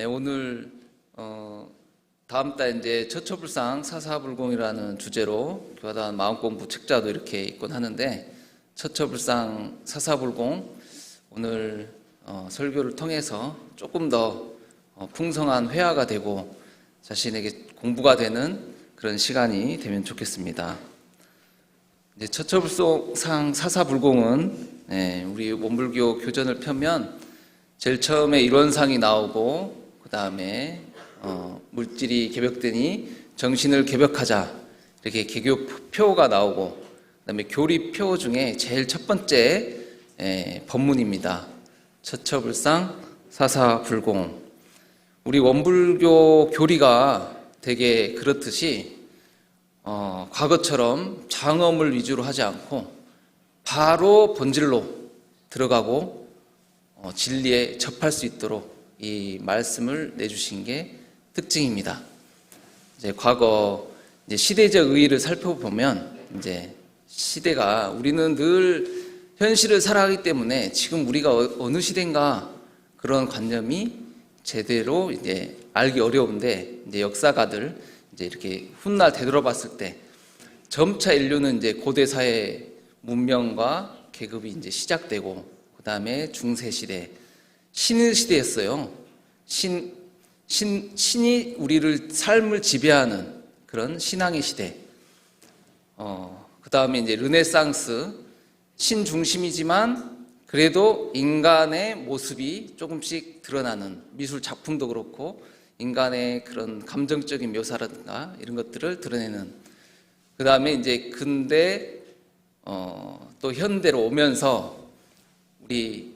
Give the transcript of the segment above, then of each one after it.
예, 오늘 어, 다음 달 이제 처처불상 사사불공이라는 주제로 교화단 마음공부 책자도 이렇게 있곤 하는데 처처불상 사사불공 오늘 어, 설교를 통해서 조금 더 어, 풍성한 회화가 되고 자신에게 공부가 되는 그런 시간이 되면 좋겠습니다. 이제 처처불상 사사불공은 예, 우리 원불교 교전을 펴면 제일 처음에 이론상이 나오고 그 다음에 어, 물질이 개벽되니 정신을 개벽하자 이렇게 개교표가 나오고 그다음에 교리표 중에 제일 첫 번째 에, 법문입니다. 처처불상 사사불공 우리 원불교 교리가 되게 그렇듯이 어, 과거처럼 장엄을 위주로 하지 않고 바로 본질로 들어가고 어, 진리에 접할 수 있도록 이 말씀을 내주신 게 특징입니다. 이제 과거 이제 시대적 의의를 살펴보면 이제 시대가 우리는 늘 현실을 살아가기 때문에 지금 우리가 어- 어느 시대인가 그런 관념이 제대로 이제 알기 어려운데 이제 역사가들 이제 이렇게 훗날 되돌아봤을 때 점차 인류는 이제 고대 사회 문명과 계급이 이제 시작되고 그 다음에 중세 시대 신의 시대였어요. 신, 신, 신이 우리를 삶을 지배하는 그런 신앙의 시대. 어, 그 다음에 이제 르네상스, 신 중심이지만 그래도 인간의 모습이 조금씩 드러나는 미술 작품도 그렇고 인간의 그런 감정적인 묘사라든가 이런 것들을 드러내는 그 다음에 이제 근대 어, 또 현대로 오면서 우리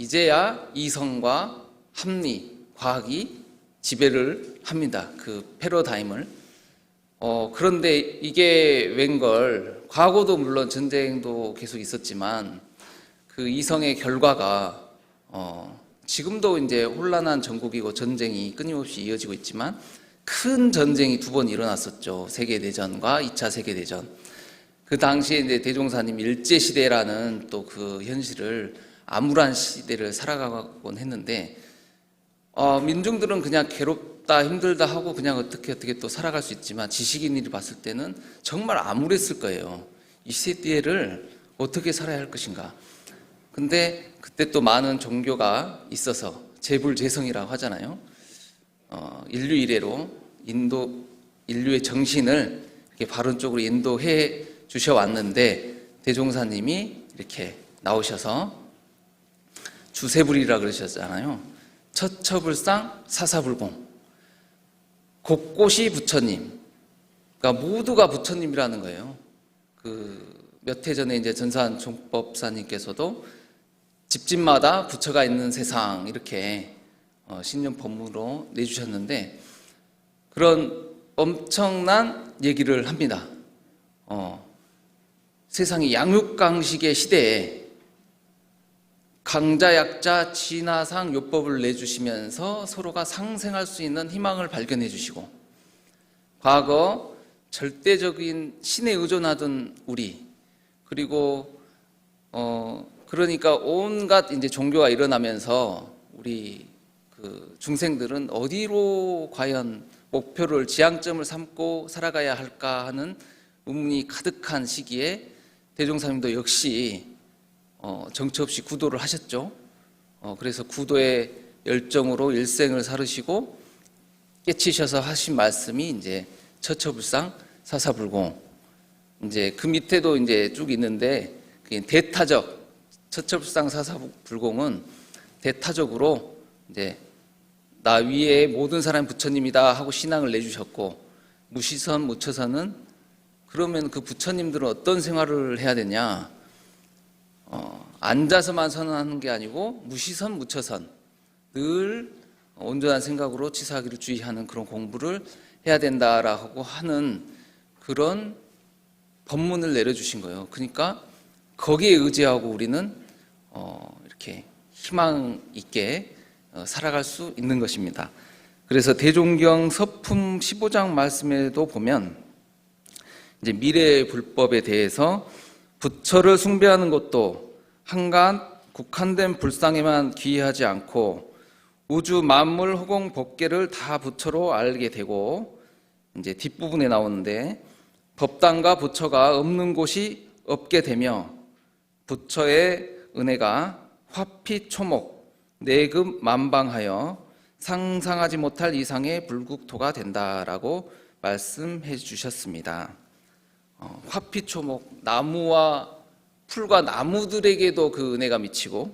이제야 이성과 합리, 과학이 지배를 합니다. 그 패러다임을. 어, 그런데 이게 웬걸, 과거도 물론 전쟁도 계속 있었지만 그 이성의 결과가 어, 지금도 이제 혼란한 전국이고 전쟁이 끊임없이 이어지고 있지만 큰 전쟁이 두 번 일어났었죠. 세계대전과 2차 세계대전. 그 당시에 이제 대종사님 일제시대라는 또 그 현실을 암울한 시대를 살아가곤 했는데, 어, 민중들은 그냥 괴롭다, 힘들다 하고 그냥 어떻게 어떻게 또 살아갈 수 있지만 지식인들이 봤을 때는 정말 암울했을 거예요. 이 시대를 어떻게 살아야 할 것인가. 근데 그때 또 많은 종교가 있어서 재불재성이라고 하잖아요. 어, 인류 이래로 인도 인류의 정신을 이렇게 바른 쪽으로 인도해 주셔 왔는데 대종사님이 이렇게 나오셔서 주세불이라 그러셨잖아요. 처처불상 사사불공 곳곳이 부처님. 그러니까 모두가 부처님이라는 거예요. 그 몇 해 전에 이제 전산 종법사님께서도 집집마다 부처가 있는 세상 이렇게 어, 신년 법문으로 내주셨는데 그런 엄청난 얘기를 합니다. 어, 세상이 양육강식의 시대에 강자 약자 진화상 요법을 내주시면서 서로가 상생할 수 있는 희망을 발견해 주시고 과거 절대적인 신에 의존하던 우리 그리고 어 그러니까 온갖 이제 종교가 일어나면서 우리 그 중생들은 어디로 과연 목표를 지향점을 삼고 살아가야 할까 하는 의문이 가득한 시기에 대종사님도 역시 어, 정처 없이 구도를 하셨죠. 어, 그래서 구도의 열정으로 일생을 살으시고 깨치셔서 하신 말씀이 이제 처처불상 사사불공. 이제 그 밑에도 이제 쭉 있는데 대타적 처처불상 사사불공은 대타적으로 이제 나 위에 모든 사람이 부처님이다 하고 신앙을 내주셨고 무시선 무처선은 그러면 그 부처님들은 어떤 생활을 해야 되냐? 어, 앉아서만 선언하는 게 아니고 무시선 무처선 늘 온전한 생각으로 치사하기를 주의하는 그런 공부를 해야 된다라고 하는 그런 법문을 내려주신 거예요. 그러니까 거기에 의지하고 우리는 어, 이렇게 희망 있게 어, 살아갈 수 있는 것입니다. 그래서 대종경 서품 15장 말씀에도 보면 이제 미래 불법에 대해서 부처를 숭배하는 것도 한간 국한된 불상에만 귀의하지 않고 우주 만물 허공 법계를 다 부처로 알게 되고 이제 뒷부분에 나오는데 법당과 부처가 없는 곳이 없게 되며 부처의 은혜가 화피초목 내급 만방하여 상상하지 못할 이상의 불국토가 된다라고 말씀해 주셨습니다. 어, 화피초목 나무와 풀과 나무들에게도 그 은혜가 미치고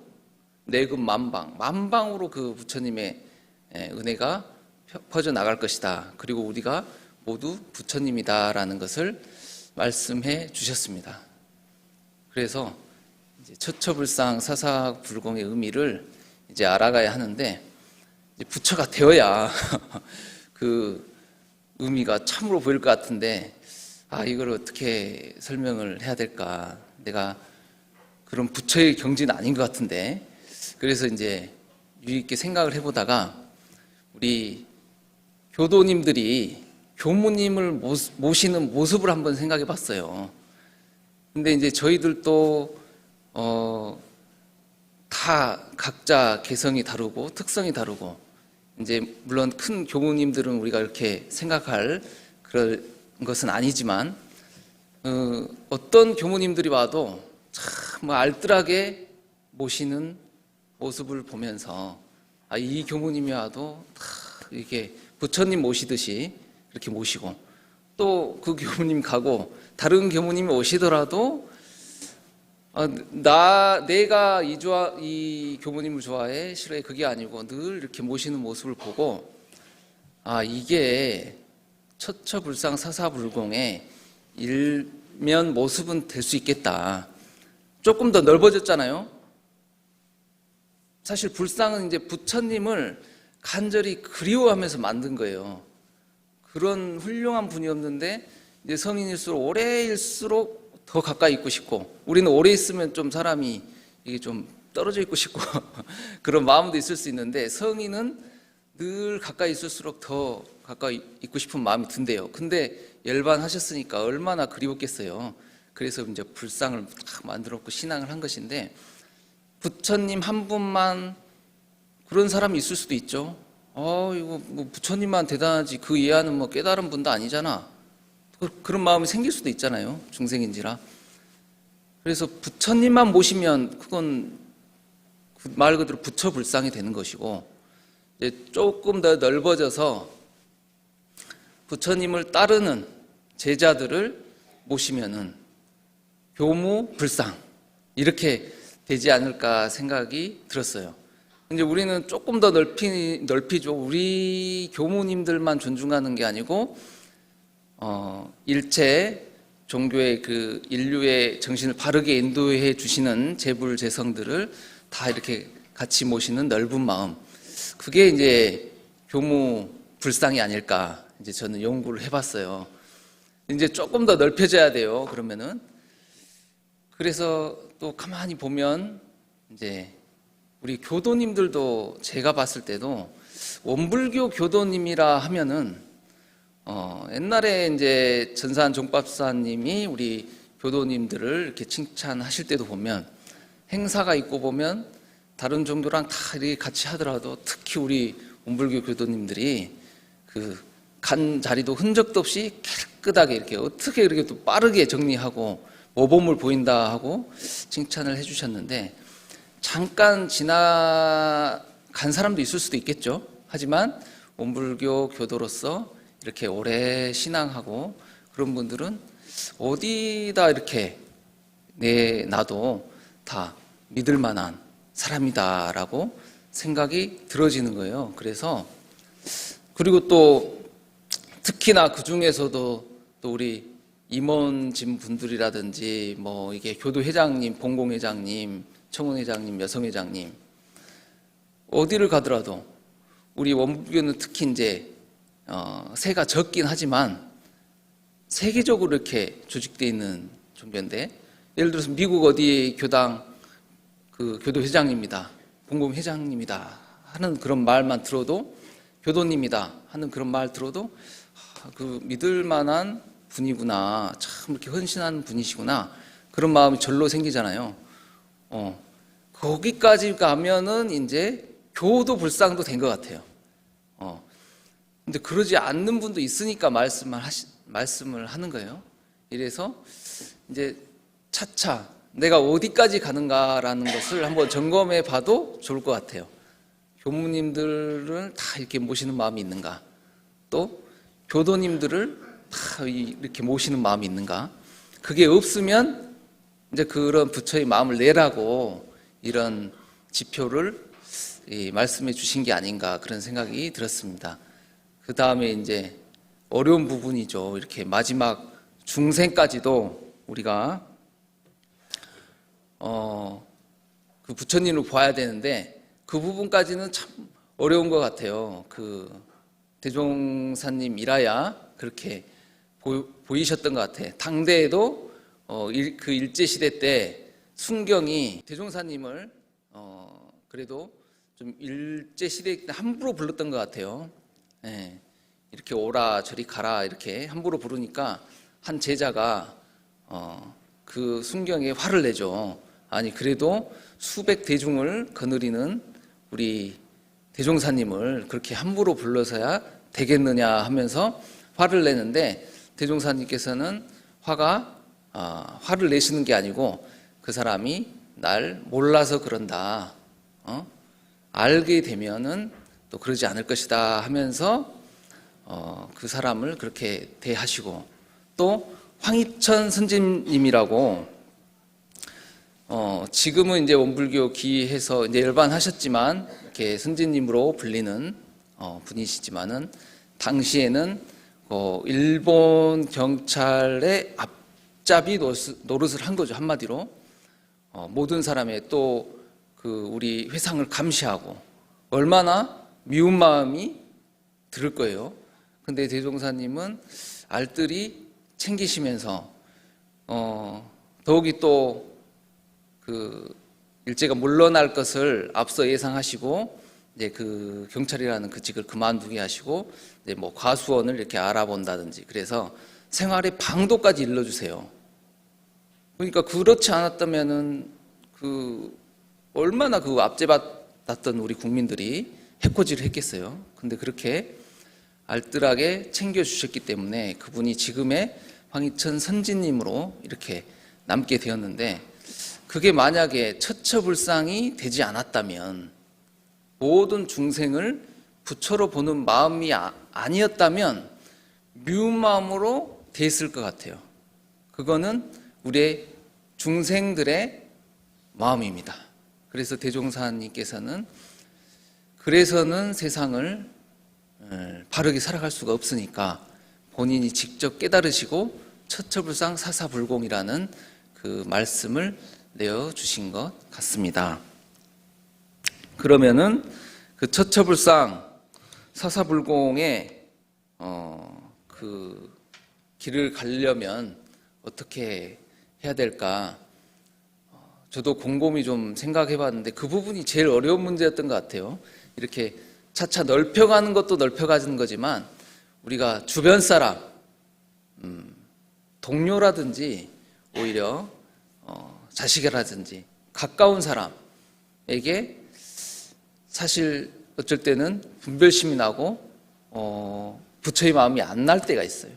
내급 만방 만방으로 그 부처님의 예, 은혜가 펴- 퍼져 나갈 것이다. 그리고 우리가 모두 부처님이다라는 것을 말씀해 주셨습니다. 그래서 처처불상 사사불공의 의미를 이제 알아가야 하는데 부처가 되어야 그 의미가 참으로 보일 것 같은데 아 이걸 어떻게 설명을 해야 될까 내가 그런 부처의 경지는 아닌 것 같은데 그래서 이제 유익 있게 생각을 해보다가 우리 교도님들이 교무님을 모시는 모습을 한번 생각해 봤어요. 근데 이제 저희들도 어, 다 각자 개성이 다르고 특성이 다르고 이제 물론 큰 교무님들은 우리가 이렇게 생각할 그런 것은 아니지만 어, 어떤 교무님들이 와도 참 알뜰하게 모시는 모습을 보면서 아, 이 교무님이 와도 다 이게 부처님 모시듯이 이렇게 모시고 또 그 교무님 가고 다른 교무님이 오시더라도 아, 나 내가 이 좋아 이 교무님을 좋아해? 싫어해? 그게 아니고 늘 이렇게 모시는 모습을 보고 아 이게 처처불상 사사불공의 일 면 모습은 될 수 있겠다. 조금 더 넓어졌잖아요. 사실 불상은 이제 부처님을 간절히 그리워하면서 만든 거예요. 그런 훌륭한 분이 없는데 이제 성인일수록 오래일수록 더 가까이 있고 싶고 우리는 오래 있으면 좀 사람이 이게 좀 떨어져 있고 싶고 그런 마음도 있을 수 있는데 성인은 늘 가까이 있을수록 더 가까이 있고 싶은 마음이 든대요. 근데 열반하셨으니까 얼마나 그리웠겠어요. 그래서 이제 불상을 딱 만들었고 신앙을 한 것인데 부처님 한 분만 그런 사람이 있을 수도 있죠. 어, 이거 뭐 부처님만 대단하지 그 이하는 뭐 깨달은 분도 아니잖아. 그- 그런 마음이 생길 수도 있잖아요. 중생인지라. 그래서 부처님만 모시면 그건 그말 그대로 부처 불상이 되는 것이고 조금 더 넓어져서 부처님을 따르는 제자들을 모시면은 교무 불상 이렇게 되지 않을까 생각이 들었어요. 이제 우리는 조금 더 넓히 넓히죠. 우리 교무님들만 존중하는 게 아니고 어, 일체 종교의 그 인류의 정신을 바르게 인도해 주시는 재불 재성들을 다 이렇게 같이 모시는 넓은 마음. 그게 이제 교무 불상이 아닐까. 이제 저는 연구를 해봤어요. 이제 조금 더 넓혀져야 돼요. 그러면은 그래서 또 가만히 보면 이제 우리 교도님들도 제가 봤을 때도 원불교 교도님이라 하면은 어, 옛날에 이제 전산 종밥사님이 우리 교도님들을 이렇게 칭찬하실 때도 보면 행사가 있고 보면 다른 종교랑 다 이렇게 같이 하더라도 특히 우리 원불교 교도님들이 그 간 자리도 흔적도 없이 깨끗하게 이렇게 어떻게 이렇게 또 빠르게 정리하고 모범을 보인다 하고 칭찬을 해주셨는데 잠깐 지나간 사람도 있을 수도 있겠죠. 하지만 원불교 교도로서 이렇게 오래 신앙하고 그런 분들은 어디다 이렇게 내놔도 다 믿을 만한 사람이다라고 생각이 들어지는 거예요. 그래서 그리고 또 특히나 그 중에서도 또 우리 임원진 분들이라든지 뭐 이게 교도회장님, 본공회장님, 청원회장님, 여성회장님 어디를 가더라도 우리 원불교는 특히 이제 어, 세가 적긴 하지만 세계적으로 이렇게 조직되어 있는 종교인데 예를 들어서 미국 어디 교당 그 교도 회장입니다. 공공 회장님이다 하는 그런 말만 들어도 교도님이다 하는 그런 말 들어도 아, 그 믿을 만한 분이구나 참 이렇게 헌신하는 분이시구나 그런 마음이 절로 생기잖아요. 어 거기까지 가면은 이제 교도 불상도 된 것 같아요. 어. 근데 그러지 않는 분도 있으니까 말씀을 하시, 말씀을 하는 거예요. 이래서 이제 차차 내가 어디까지 가는가라는 것을 한번 점검해 봐도 좋을 것 같아요. 교무님들을 다 이렇게 모시는 마음이 있는가? 또 교도님들을 다 이렇게 모시는 마음이 있는가? 그게 없으면 이제 그런 부처의 마음을 내라고 이런 지표를 이 말씀해 주신 게 아닌가 그런 생각이 들었습니다. 그 다음에 이제 어려운 부분이죠. 이렇게 마지막 중생까지도 우리가 어, 그 부처님을 봐야 되는데 그 부분까지는 참 어려운 것 같아요. 그 대종사님이라야 그렇게 보, 보이셨던 것 같아. 당대에도 어, 일, 그 일제 시대 때 순경이 대종사님을 어, 그래도 좀 일제 시대 때 함부로 불렀던 것 같아요. 예, 이렇게 오라 저리 가라 이렇게 함부로 부르니까 한 제자가 어, 그 순경에 화를 내죠. 아니 그래도 수백 대중을 거느리는 우리 대종사님을 그렇게 함부로 불러서야 되겠느냐 하면서 화를 내는데 대종사님께서는 화가 아, 화를 내시는 게 아니고 그 사람이 날 몰라서 그런다. 어? 알게 되면은 또 그러지 않을 것이다 하면서 어, 그 사람을 그렇게 대하시고 또 황희천 선진님이라고 어, 지금은 이제 원불교 기해서 이제 열반하셨지만 이렇게 선진님으로 불리는 어, 분이시지만은 당시에는 어, 일본 경찰의 앞잡이 노릇- 노릇을 한 거죠 한마디로 어, 모든 사람의 또 그 우리 회상을 감시하고 얼마나 미운 마음이 들을 거예요. 근데 대종사님은 알뜰히 챙기시면서 어, 더욱이 또 그 일제가 물러날 것을 앞서 예상하시고 이제 그 경찰이라는 그 직을 그만두게 하시고 이제 뭐 과수원을 이렇게 알아본다든지 그래서 생활의 방도까지 일러주세요. 그러니까 그렇지 않았다면은 그 얼마나 그 압제받았던 우리 국민들이 해코지를 했겠어요. 근데 그렇게 알뜰하게 챙겨주셨기 때문에 그분이 지금의 황희천 선진님으로 이렇게 남게 되었는데 그게 만약에 처처불상이 되지 않았다면 모든 중생을 부처로 보는 마음이 아, 아니었다면 미운 마음으로 됐을 것 같아요. 그거는 우리의 중생들의 마음입니다. 그래서 대종사님께서는 그래서는 세상을 어, 바르게 살아갈 수가 없으니까 본인이 직접 깨달으시고 처처불상 사사불공이라는 그 말씀을 내어 주신 것 같습니다. 그러면은 그 처처불상 사사불공의 어, 그 길을 가려면 어떻게 해야 될까? 어, 저도 곰곰이 좀 생각해 봤는데 그 부분이 제일 어려운 문제였던 것 같아요. 이렇게 차차 넓혀가는 것도 넓혀가는 거지만 우리가 주변 사람, 음, 동료라든지 오히려 어, 자식이라든지 가까운 사람에게 사실 어쩔 때는 분별심이 나고 어, 부처의 마음이 안 날 때가 있어요.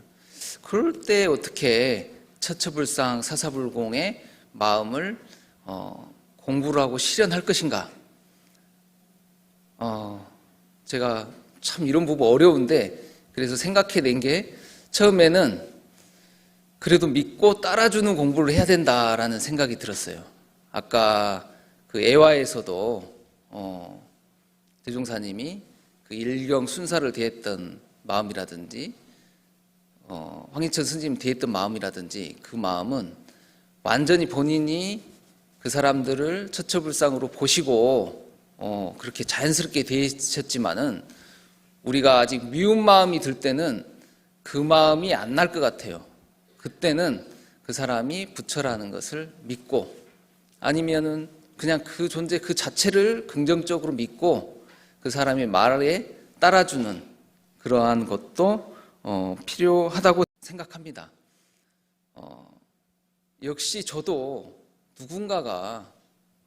그럴 때 어떻게 처처불상 사사불공의 마음을 어, 공부를 하고 실현할 것인가? 어, 제가 참 이런 부분 어려운데 그래서 생각해낸 게 처음에는 그래도 믿고 따라주는 공부를 해야 된다라는 생각이 들었어요. 아까 그 애화에서도 어, 대종사님이 그 일경 순사를 대했던 마음이라든지 어, 황희천 스님 대했던 마음이라든지 그 마음은 완전히 본인이 그 사람들을 처처불상으로 보시고 어, 그렇게 자연스럽게 대하셨지만은 우리가 아직 미운 마음이 들 때는 그 마음이 안 날 것 같아요. 그때는 그 사람이 부처라는 것을 믿고 아니면은 그냥 그 존재 그 자체를 긍정적으로 믿고 그 사람의 말에 따라주는 그러한 것도 어, 필요하다고 생각합니다. 어, 역시 저도 누군가가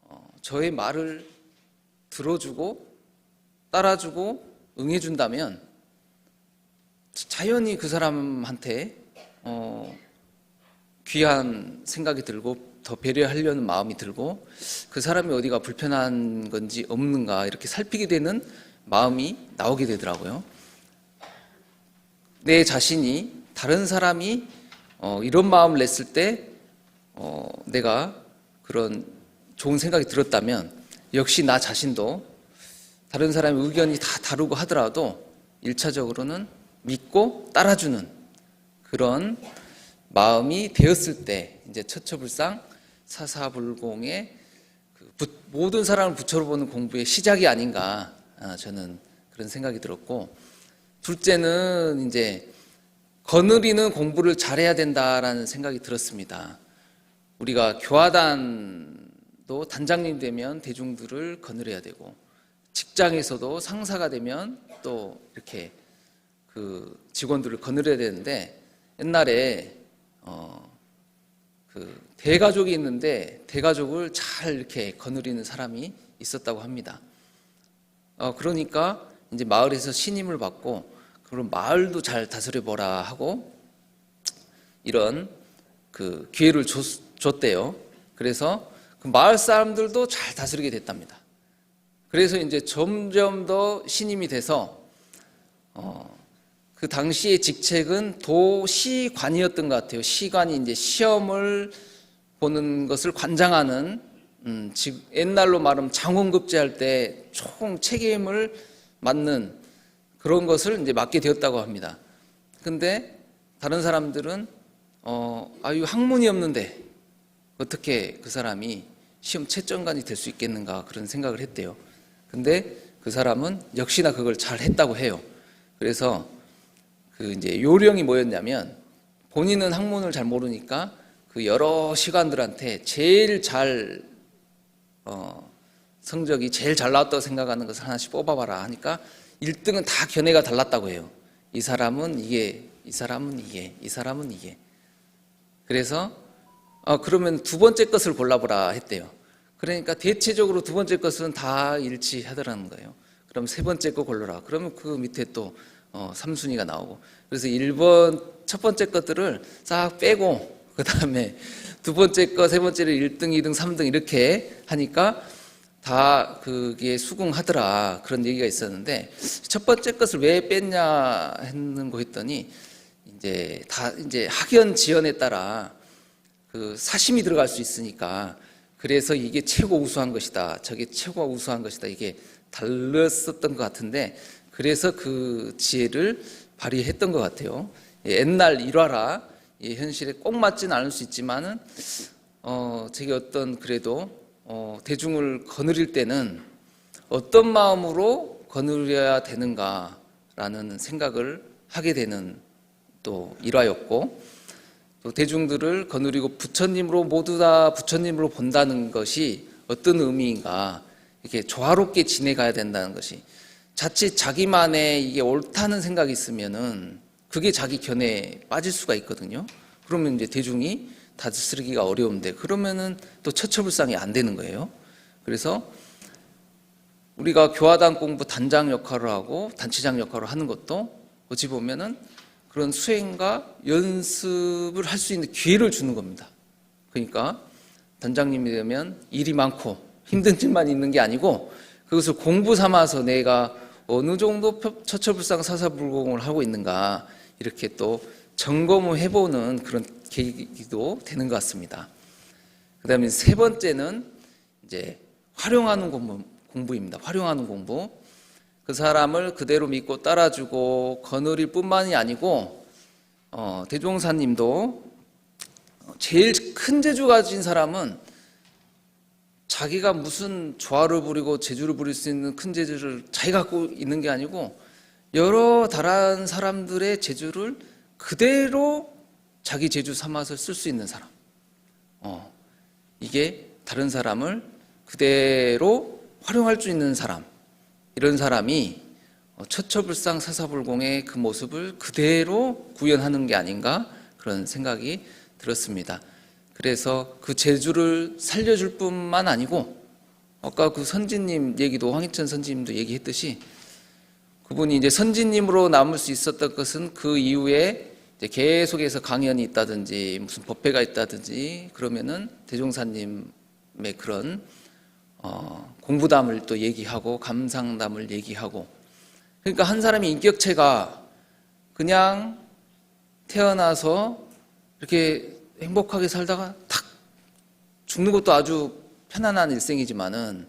어, 저의 말을 들어주고 따라주고 응해준다면 자연히 그 사람한테 어, 귀한 생각이 들고 더 배려하려는 마음이 들고 그 사람이 어디가 불편한 건지 없는가 이렇게 살피게 되는 마음이 나오게 되더라고요. 내 자신이 다른 사람이 어, 이런 마음을 냈을 때 어, 내가 그런 좋은 생각이 들었다면 역시 나 자신도 다른 사람의 의견이 다 다르고 하더라도 일차적으로는 믿고 따라주는 그런 마음이 되었을 때 이제 처처불상 사사불공의 그 부- 모든 사람을 부처로 보는 공부의 시작이 아닌가 아, 저는 그런 생각이 들었고 둘째는 이제 거느리는 공부를 잘해야 된다라는 생각이 들었습니다. 우리가 교화단도 단장님 되면 대중들을 거느려야 되고 직장에서도 상사가 되면 또 이렇게 그 직원들을 거느려야 되는데 옛날에 어 그 대가족이 있는데 대가족을 잘 이렇게 거느리는 사람이 있었다고 합니다. 어 그러니까 이제 마을에서 신임을 받고 그럼 마을도 잘 다스려 보라 하고 이런 그 기회를 줬, 줬대요. 그래서 그 마을 사람들도 잘 다스리게 됐답니다. 그래서 이제 점점 더 신임이 돼서 어, 그 당시의 직책은 도시관이었던 것 같아요. 시관이 이제 시험을 보는 것을 관장하는 음, 즉 옛날로 말하면 장원급제할 때 총 책임을 맡는 그런 것을 이제 맡게 되었다고 합니다. 근데 다른 사람들은 어, 아유 학문이 없는데 어떻게 그 사람이 시험 채점관이 될 수 있겠는가 그런 생각을 했대요. 근데 그 사람은 역시나 그걸 잘 했다고 해요. 그래서 그 이제 요령이 뭐였냐면 본인은 학문을 잘 모르니까 그 여러 시관들한테 제일 잘 어, 성적이 제일 잘 나왔다고 생각하는 것을 하나씩 뽑아봐라 하니까 1등은 다 견해가 달랐다고 해요. 이 사람은 이게, 이 사람은 이게, 이 사람은 이게. 그래서 어, 그러면 두 번째 것을 골라보라 했대요. 그러니까 대체적으로 두 번째 것은 다 일치하더라는 거예요. 그럼 세 번째 거 골라라. 그러면 그 밑에 또 어, 3순위가 나오고. 그래서 1번, 첫 번째 것들을 싹 빼고, 그 다음에 두 번째 거, 세 번째를 1등, 2등, 3등 이렇게 하니까 다 그게 수긍하더라. 그런 얘기가 있었는데, 첫 번째 것을 왜 뺐냐 했는 거 했더니, 이제 다 이제 학연 지연에 따라 그 사심이 들어갈 수 있으니까 그래서 이게 최고 우수한 것이다. 저게 최고 우수한 것이다. 이게 달랐었던 것 같은데 그래서 그 지혜를 발휘했던 것 같아요. 예, 옛날 일화라 예, 현실에 꼭 맞지는 않을 수 있지만은 어, 제게 어떤 그래도 어, 대중을 거느릴 때는 어떤 마음으로 거느려야 되는가라는 생각을 하게 되는 또 일화였고 또 대중들을 거느리고 부처님으로 모두 다 부처님으로 본다는 것이 어떤 의미인가 이렇게 조화롭게 지내가야 된다는 것이 자칫 자기만의 이게 옳다는 생각이 있으면은 그게 자기 견해에 빠질 수가 있거든요. 그러면 이제 대중이 다스리기가 어려운데 그러면은 또 처처불상이 안 되는 거예요. 그래서 우리가 교화단 공부 단장 역할을 하고 단체장 역할을 하는 것도 어찌 보면은 그런 수행과 연습을 할 수 있는 기회를 주는 겁니다. 그러니까 단장님이 되면 일이 많고 힘든 일만 있는 게 아니고 그것을 공부 삼아서 내가 어느 정도 처처불상 사사불공을 하고 있는가 이렇게 또 점검을 해보는 그런 계기도 되는 것 같습니다. 그 다음에 세 번째는 이제 활용하는 공부, 공부입니다. 활용하는 공부. 그 사람을 그대로 믿고 따라주고 거느릴 뿐만이 아니고 어, 대종사님도 제일 큰 재주 가진 사람은 자기가 무슨 조화를 부리고 재주를 부릴 수 있는 큰 재주를 자기가 갖고 있는 게 아니고 여러 다른 사람들의 재주를 그대로 자기 재주 삼아서 쓸 수 있는 사람. 어, 이게 다른 사람을 그대로 활용할 수 있는 사람. 이런 사람이 어, 처처불상 사사불공의 그 모습을 그대로 구현하는 게 아닌가 그런 생각이 들었습니다. 그래서 그 재주를 살려줄 뿐만 아니고 아까 그 선지님 얘기도 황희천 선지님도 얘기했듯이 그분이 이제 선진님으로 남을 수 있었던 것은 그 이후에 계속해서 강연이 있다든지 무슨 법회가 있다든지 그러면은 대종사님의 그런 어, 공부담을 또 얘기하고 감상담을 얘기하고 그러니까 한 사람의 인격체가 그냥 태어나서 이렇게 행복하게 살다가 탁 죽는 것도 아주 편안한 일생이지만은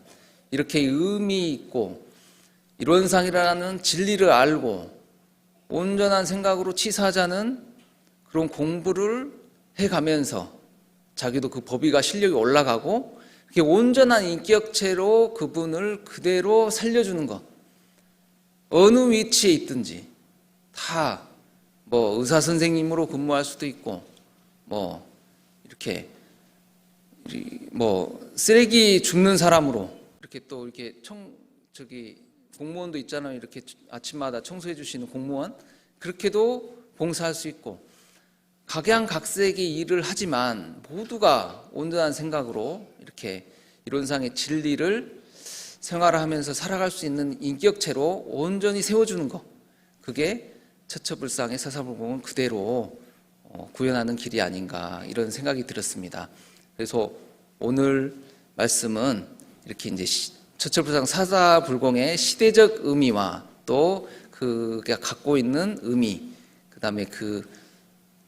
이렇게 의미 있고 이론상이라는 진리를 알고 온전한 생각으로 치사하자는 그런 공부를 해가면서 자기도 그 법위가 실력이 올라가고 그게 온전한 인격체로 그분을 그대로 살려주는 것. 어느 위치에 있든지 다 뭐 의사 선생님으로 근무할 수도 있고 뭐 이렇게 이- 뭐 쓰레기 줍는 사람으로 이렇게 또 이렇게 청 저기 공무원도 있잖아요. 이렇게 아침마다 청소해 주시는 공무원. 그렇게도 봉사할 수 있고. 각양각색의 일을 하지만 모두가 온전한 생각으로 이렇게 이론상의 진리를 생활하면서 살아갈 수 있는 인격체로 온전히 세워주는 것. 그게 처처불상의 사사불공은 그대로 어, 구현하는 길이 아닌가 이런 생각이 들었습니다. 그래서 오늘 말씀은 이렇게 이제 시- 처처불상 사사불공의 시대적 의미와 또 그가 갖고 있는 의미, 그 다음에 그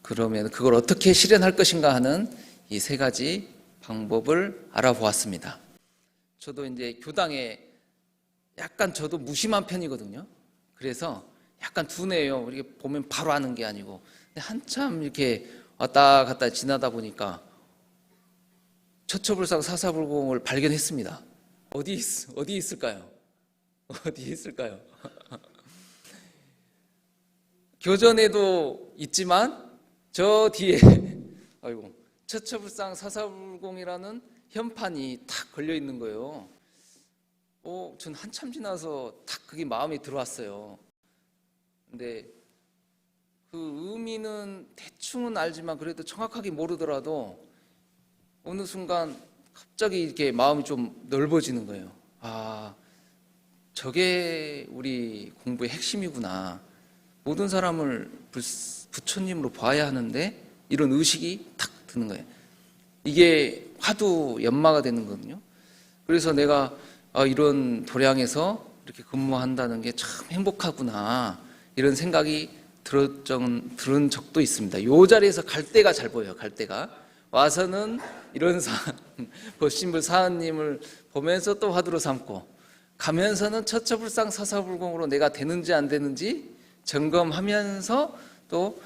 그러면 그걸 어떻게 실현할 것인가 하는 이 세 가지 방법을 알아보았습니다. 저도 이제 교당에 약간 저도 무심한 편이거든요. 그래서 약간 둔해요. 이렇게 보면 바로 아는 게 아니고 한참 이렇게 왔다 갔다 지나다 보니까 처처불상 사사불공을 발견했습니다. 어디 있, 어디 있을까요? 어디 있을까요? 교전에도 있지만 저 뒤에 아이고 처처불상 사사불공이라는 현판이 탁 걸려 있는 거예요. 어, 전 한참 지나서 탁 그게 마음에 들어왔어요. 근데 그 의미는 대충은 알지만 그래도 정확하게 모르더라도 어느 순간 갑자기 이렇게 마음이 좀 넓어지는 거예요. 아, 저게 우리 공부의 핵심이구나. 모든 사람을 불- 부처님으로 봐야 하는데 이런 의식이 탁 드는 거예요. 이게 화두 연마가 되는 거거든요. 그래서 내가 아, 이런 도량에서 이렇게 근무한다는 게 참 행복하구나 이런 생각이 들었던 들은 적도 있습니다. 요 자리에서 갈 때가 잘 보여요. 갈 때가 와서는 이런 사 법신불 사은님을 보면서 또 화두로 삼고 가면서는 처처불상 사사불공으로 내가 되는지 안 되는지 점검하면서 또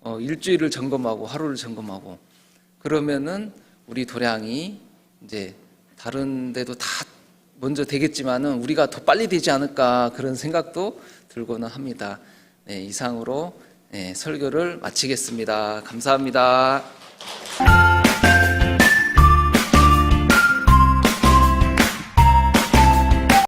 어, 일주일을 점검하고 하루를 점검하고 그러면은 우리 도량이 이제 다른 데도 다 먼저 되겠지만은 우리가 더 빨리 되지 않을까 그런 생각도 들고는 합니다. 네, 이상으로 네, 설교를 마치겠습니다. 감사합니다.